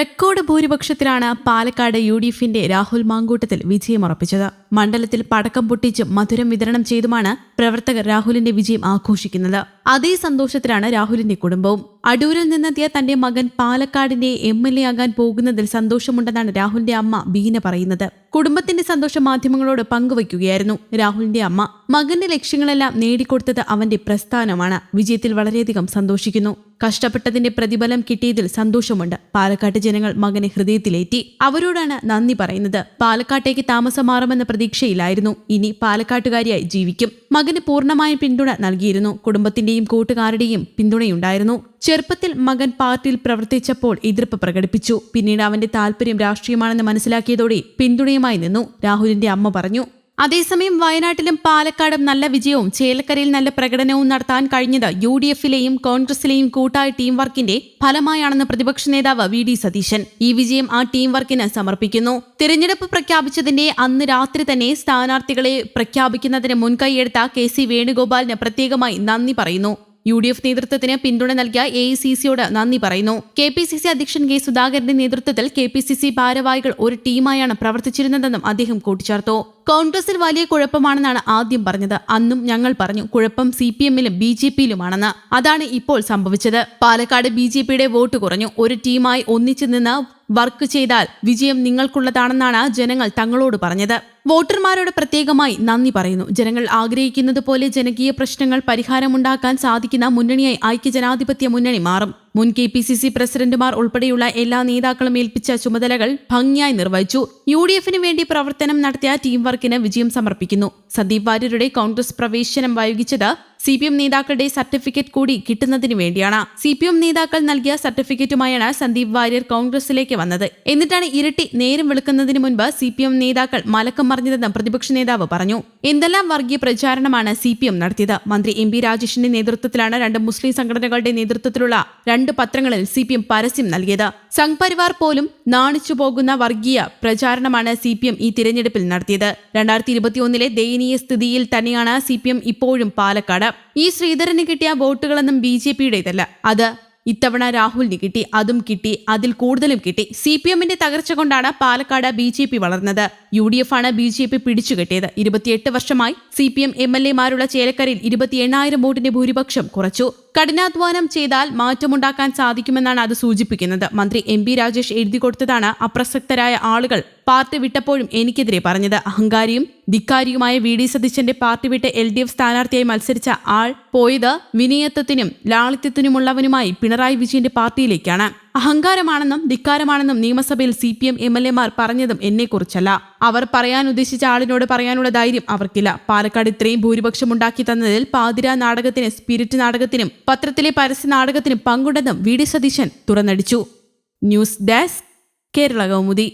Record ഭൂരിപക്ഷത്തിലാണ് Palakkad U D എഫിന്റെ രാഹുൽ മാങ്കൂട്ടത്തിൽ വിജയമുറപ്പിച്ചത് മണ്ഡലത്തിൽ പടക്കം പൊട്ടിച്ചും മധുരം വിതരണം ചെയ്തുമാണ് പ്രവർത്തകർ രാഹുലിന്റെ വിജയം ആഘോഷിക്കുന്നത്. അതേ സന്തോഷത്തിലാണ് രാഹുലിന്റെ കുടുംബവും. അടൂരിൽ നിന്നെത്തിയ തന്റെ മകൻ പാലക്കാടിന്റെ എം എൽ എ ആകാൻ പോകുന്നതിൽ സന്തോഷമുണ്ടെന്നാണ് രാഹുലിന്റെ അമ്മ ബീന പറയുന്നത്. കുടുംബത്തിന്റെ സന്തോഷം മാധ്യമങ്ങളോട് പങ്കുവയ്ക്കുകയായിരുന്നു രാഹുലിന്റെ അമ്മ. മകന്റെ ലക്ഷ്യങ്ങളെല്ലാം നേടിക്കൊടുത്തത് അവന്റെ പ്രസ്ഥാനമാണ്. വിജയത്തിൽ വളരെയധികം സന്തോഷിക്കുന്നു. കഷ്ടപ്പെട്ടതിന്റെ പ്രതിഫലം കിട്ടിയതിൽ സന്തോഷമുണ്ട്. പാലക്കാട്ട് ജനങ്ങൾ മകനെ ഹൃദയത്തിലേറ്റി. അവരോടാണ് നന്ദി പറയുന്നത്. പാലക്കാട്ടേക്ക് താമസം മാറുമെന്ന പ്രതീക്ഷയിലായിരുന്നു. ഇനി പാലക്കാട്ടുകാരിയായി ജീവിക്കും. മകന് പൂർണമായ പിന്തുണ നൽകിയിരുന്നു. കുടുംബത്തിന്റെയും കൂട്ടുകാരുടെയും പിന്തുണയുണ്ടായിരുന്നു. ചെറുപ്പത്തിൽ മകൻ പാർട്ടിയിൽ പ്രവർത്തിച്ചപ്പോൾ എതിർപ്പ് പ്രകടിപ്പിച്ചു. പിന്നീട് അവന്റെ താല്പര്യം രാഷ്ട്രീയമാണെന്ന് മനസ്സിലാക്കിയതോടെ പിന്തുണയുമായി നിന്നു. രാഹുലിന്റെ അമ്മ പറഞ്ഞു അതേസമയം വയനാട്ടിലും പാലക്കാടും നല്ല വിജയവും ചേലക്കരയിൽ നല്ല പ്രകടനവും നടത്താൻ കഴിഞ്ഞത് യു ഡി എഫിലെയും കോൺഗ്രസിലെയും കൂട്ടായ ടീം വർക്കിന്റെ ഫലമായാണെന്ന് പ്രതിപക്ഷ നേതാവ് വി ഡി സതീശൻ. ഈ വിജയം ആ ടീം വർക്കിന് സമർപ്പിക്കുന്നു. തിരഞ്ഞെടുപ്പ് പ്രഖ്യാപിച്ചതിന്റെ അന്ന് രാത്രി തന്നെ സ്ഥാനാർത്ഥികളെ പ്രഖ്യാപിക്കുന്നതിന് മുൻകൈയെടുത്ത കെ സി വേണുഗോപാലിന് പ്രത്യേകമായി നന്ദി പറയുന്നു. യു ഡി എഫ് നേതൃത്വത്തിന് പിന്തുണ നൽകിയ എ ഐ സി സിയോട് നന്ദി പറയുന്നു. കെ പി സി സി അധ്യക്ഷൻ കെ സുധാകരന്റെ നേതൃത്വത്തിൽ കെ പി സി സി ഭാരവാഹികൾ ഒരു ടീമായാണ് പ്രവർത്തിച്ചിരുന്നതെന്നും അദ്ദേഹം കൂട്ടിച്ചേർത്തു. കോൺഗ്രസിൽ വലിയ കുഴപ്പമാണെന്നാണ് ആദ്യം പറഞ്ഞത്. അന്നും ഞങ്ങൾ പറഞ്ഞു കുഴപ്പം സി പി എമ്മിലും ബി ജെ പിയിലുമാണെന്ന്. അതാണ് ഇപ്പോൾ സംഭവിച്ചത്. പാലക്കാട് ബി ജെ പിയുടെ വോട്ട് കുറഞ്ഞു. ഒരു ടീമായി ഒന്നിച്ചു നിന്ന് വർക്ക് ചെയ്താൽ വിജയം നിങ്ങൾക്കുള്ളതാണെന്നാണ് ജനങ്ങൾ തങ്ങളോട് പറഞ്ഞത്. വോട്ടർമാരോട് പ്രത്യേകമായി നന്ദി പറയുന്നു. ജനങ്ങൾ ആഗ്രഹിക്കുന്നത് പോലെ ജനകീയ പ്രശ്നങ്ങൾ പരിഹാരമുണ്ടാക്കാൻ സാധിക്കുന്ന മുന്നണിയായി ഐക്യജനാധിപത്യ മുന്നണി മാറും. മുൻ കെ പി സി സി പ്രസിഡന്റുമാർ ഉൾപ്പെടെയുള്ള എല്ലാ നേതാക്കളും ഏൽപ്പിച്ച ചുമതലകൾ ഭംഗിയായി നിർവഹിച്ചു. യു ഡി എഫിന് വേണ്ടി പ്രവർത്തനം നടത്തിയ ടീം വർക്കിന് വിജയം സമർപ്പിക്കുന്നു. സന്ദീപ് വാര്യരുടെ കോൺഗ്രസ് പ്രവേശനം വൈകിച്ചത് സി പി എം നേതാക്കളുടെ സർട്ടിഫിക്കറ്റ് കൂടി കിട്ടുന്നതിന് വേണ്ടിയാണ്. സി പി എം നേതാക്കൾ നൽകിയ സർട്ടിഫിക്കറ്റുമായാണ് സന്ദീപ് വാര്യർ കോൺഗ്രസിലേക്ക് വന്നത്. എന്നിട്ടാണ് ഇരട്ടി നേരം വിളിക്കുന്നതിന് മുൻപ് സി പി എം നേതാക്കൾ മലക്കം മറിഞ്ഞതെന്ന് പ്രതിപക്ഷ നേതാവ് പറഞ്ഞു. എന്തെല്ലാം വർഗീയ പ്രചാരണമാണ് സി പി എം നടത്തിയത്? മന്ത്രി എം പി രാജേഷിന്റെ നേതൃത്വത്തിലാണ് രണ്ട് മുസ്ലിം സംഘടനകളുടെ നേതൃത്വത്തിലുള്ള രണ്ട് പത്രങ്ങളിൽ സി പി എം പരസ്യം നൽകിയത്. സംഘ് പരിവാർ പോലും നാണിച്ചു പോകുന്ന വർഗീയ പ്രചാരണമാണ് സി പി എം ഈ തിരഞ്ഞെടുപ്പിൽ നടത്തിയത്. രണ്ടായിരത്തി ഇരുപത്തിയൊന്നിലെ ദയനീയ സ്ഥിതിയിൽ തന്നെയാണ് സി പി എം ഇപ്പോഴും പാലക്കാട്. ഈ ശ്രീധരന് കിട്ടിയ വോട്ടുകളൊന്നും ബി ജെ പിയുടേതല്ല അത് ഇത്തവണ രാഹുലിന് കിട്ടി അതും കിട്ടി അതിൽ കൂടുതലും കിട്ടി. സി പി എമ്മിന്റെ തകർച്ച കൊണ്ടാണ് പാലക്കാട് ബി ജെ പി വളർന്നത്. യു ഡി എഫ് ആണ് ബി ജെ പി പിടിച്ചുകെട്ടിയത് ഇരുപത്തിയെട്ട് വർഷമായി C P M M L എമാരുള്ള ചേലക്കരയിൽ ഇരുപത്തി എണ്ണായിരം വോട്ടിന്റെ ഭൂരിപക്ഷം കുറച്ചു. കഠിനാധ്വാനം ചെയ്താൽ മാറ്റമുണ്ടാക്കാൻ സാധിക്കുമെന്നാണ് അത് സൂചിപ്പിക്കുന്നത്. മന്ത്രി എം പി രാജേഷ് എഴുതി കൊടുത്തതാണ് അപ്രസക്തരായ ആളുകൾ പാർട്ടി വിട്ടപ്പോഴും എനിക്കെതിരെ പറഞ്ഞത്. അഹങ്കാരിയും ധിക്കാരിയുമായ വി ഡി സതീശന്റെ പാർട്ടി വിട്ട് എൽ ഡി എഫ് സ്ഥാനാർത്ഥിയായി മത്സരിച്ച ആൾ പോയത് വിനയത്വത്തിനും ലാളിത്യത്തിനുമുള്ളവനുമായി പിണറായി വിജയന്റെ പാർട്ടിയിലേക്കാണ്. അഹങ്കാരമാണെന്നും ധിക്കാരമാണെന്നും നിയമസഭയിൽ C P M M L എമാർ പറഞ്ഞതും എന്നെക്കുറിച്ചല്ല. അവർ പറയാൻ ഉദ്ദേശിച്ച ആളിനോട് പറയാനുള്ള ധൈര്യം അവർക്കില്ല. പാലക്കാട് ഇത്രയും ഭൂരിപക്ഷം ഉണ്ടാക്കി തന്നതിൽ പാതിര നാടകത്തിന് സ്പിരിറ്റ് നാടകത്തിനും പത്രത്തിലെ പരസ്യ നാടകത്തിനും പങ്കുണ്ടെന്നും V D Satheesan തുറന്നടിച്ചു. News desk Kerala Kaumudi.